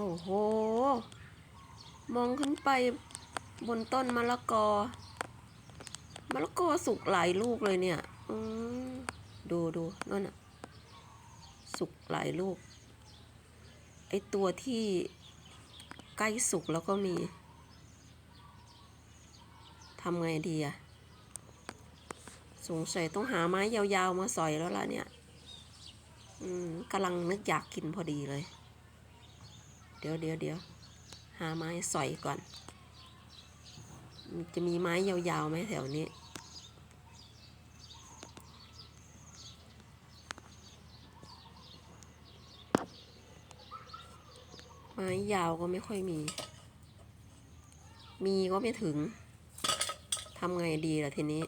โอ้โห มองขึ้นไปบนต้นมะละกอ มะละกอสุกหลายลูกเลยเนี่ยอืมดูดูนั่นน่ะสุกหลายลูก ไอตัวที่ใกล้สุกแล้วก็มีทำไงดีอะสงสัยต้องหาไม้ยาวๆมาสอยแล้วล่ะเนี่ย อืมกำลังนึกอยากกินพอดีเลย เดี๋ยวเดี๋ยวเดี๋ยวหาไม้สอยก่อนมันจะมีไม้ยาวๆไหมแถวนี้ ไม้ยาวก็ไม่ค่อยมี มีก็ไม่ถึง ทำไงดีล่ะทีนี้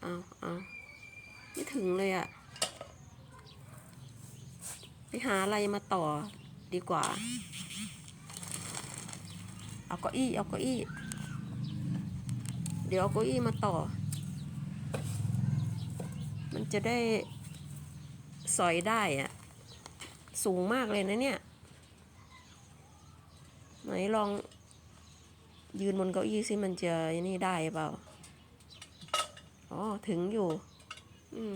เอาเอาไม่ถึงเลยอะ ไปหาอะไรมาต่อดีกว่า เอาเก้าอี้ เอาเก้าอี้ เดี๋ยวเอาเก้าอี้มาต่อ มันจะได้สอยได้อะสูงมากเลยนะเนี่ย ไหนลองยืนบนเก้าอี้สิมันจะนี่ได้เปล่า อ๋อ ถึงอยู่ อืม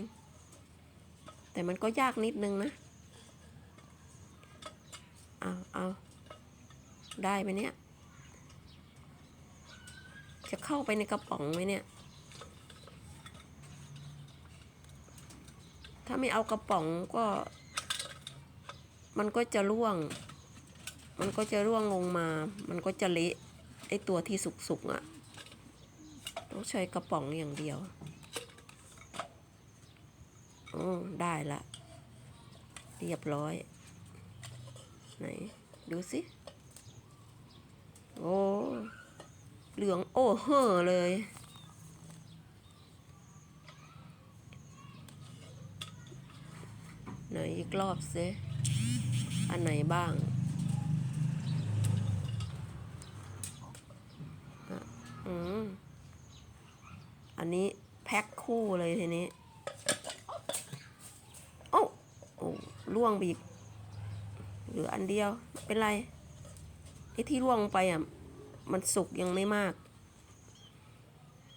แต่มันก็ยากนิดนึงนะ เอาเอาได้ไหมเนี่ย จะเข้าไปในกระป๋องไหมเนี่ย ถ้าไม่เอากระป๋องก็ มันก็จะร่วง มันก็จะร่วงลงมา มันก็จะเละไอตัวที่สุกๆอะ่ะ ต้องใช้กระป๋องอย่างเดียวอ๋อได้ละ เรียบร้อย ไหน ดูสิ โอ้ เหลืองโอ้เห่อเลย ไหนอีกรอบซิอันไหนบ้างอะอืมอันนี้แพ็คคู่เลยทีนี้ โอ้โอ้ล่วงไปอีก ลืออันเดียวเป็นไรไอ้ที่ร่วงไปอะมันสุกยังไม่มาก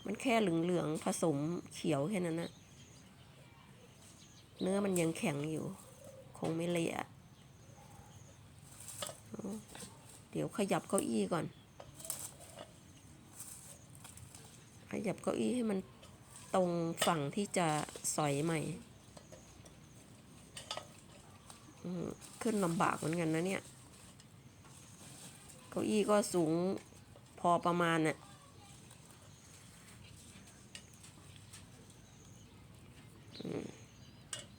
มันแค่เหลืองๆผสมเขียวแค่นั้นนะเนื้อมันยังแข็งอยู่ คงไม่เละเดี๋ยวขยับเก้าอี้ก่อน ขยับเก้าอี้ให้มันตรงฝั่งที่จะสอยใหม่ ขึ้นลำบากเหมือนกันนะเนี่ย เก้าอี้ก็สูงพอประมาณน่ะ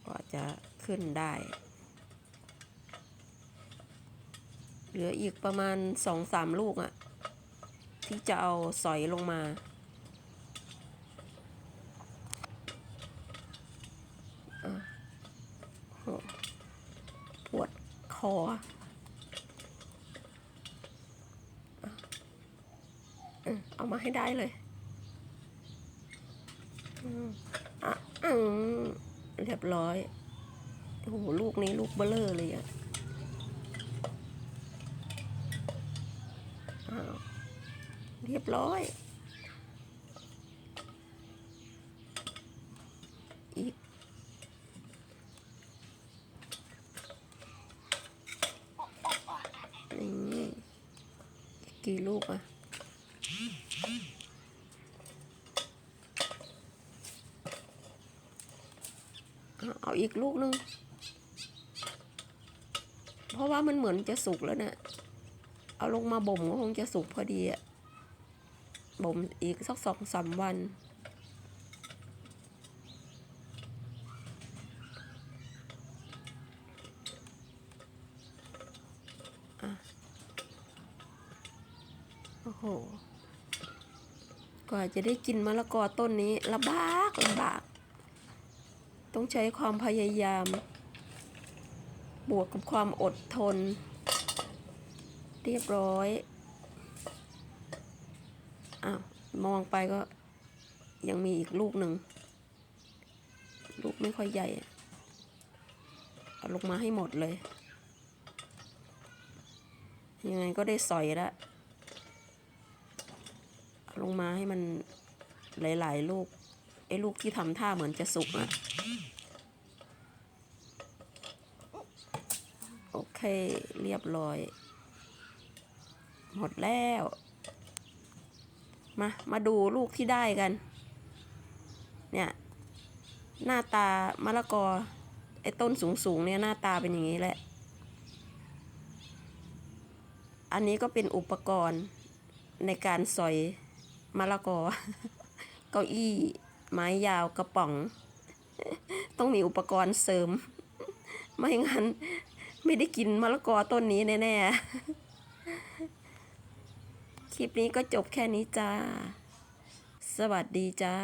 ก็จะขึ้นได้ เหลืออีกประมาณสองสามลูกอะที่จะเอาสอยลงมา อะโหปวดค ออะอืมเอามาให้ได้เลยอะเรียบร้อยโอ้โหลูกนี้ลูกเบลเลอร์เลยอะเรียบร้อย อีก นี่ กี่ลูกอะเอาอาอีกลูกนึง เพราะว่ามันเหมือนจะสุกแล้วเนะี่ยเอาลงมาบ่มก็คงจะสุกพอดีอะบ่มอีกสักสองสามวัน หกว่าจะได้กินมะละกอต้นนี้ลำบากลำบาก ต้องใช้ความพยายาม บวกกับความอดทน เรียบร้อยอ้าวมองไปก็ยังมีอีกลูกหนึ่ง ลูกไม่ค่อยใหญ่เอาลงมาให้หมดเลย ยังไงก็ได้สอยละเอา ลงมาให้มันหลาย ๆ ลูกไอ้ลูกที่ทำท่าเหมือนจะสุกอะโอเคเรียบร้อย หมดแล้ว มา มาดูลูกที่ได้กัน เนี่ย หน้าตามะละกอ ไอ้ต้นสูง ๆ เนี่ยหน้าตาเป็นอย่างนี้แหละ อันนี้ก็เป็นอุปกรณ์ในการสอย มะละกอ เก้าอี้ ไม้ยาวกระป๋อง ต้องมีอุปกรณ์เสริม ไม่งั้น ไม่ได้กินมะละกอต้นนี้แน่ๆ คลิปนี้ก็จบแค่นี้จ้า สวัสดีจ้า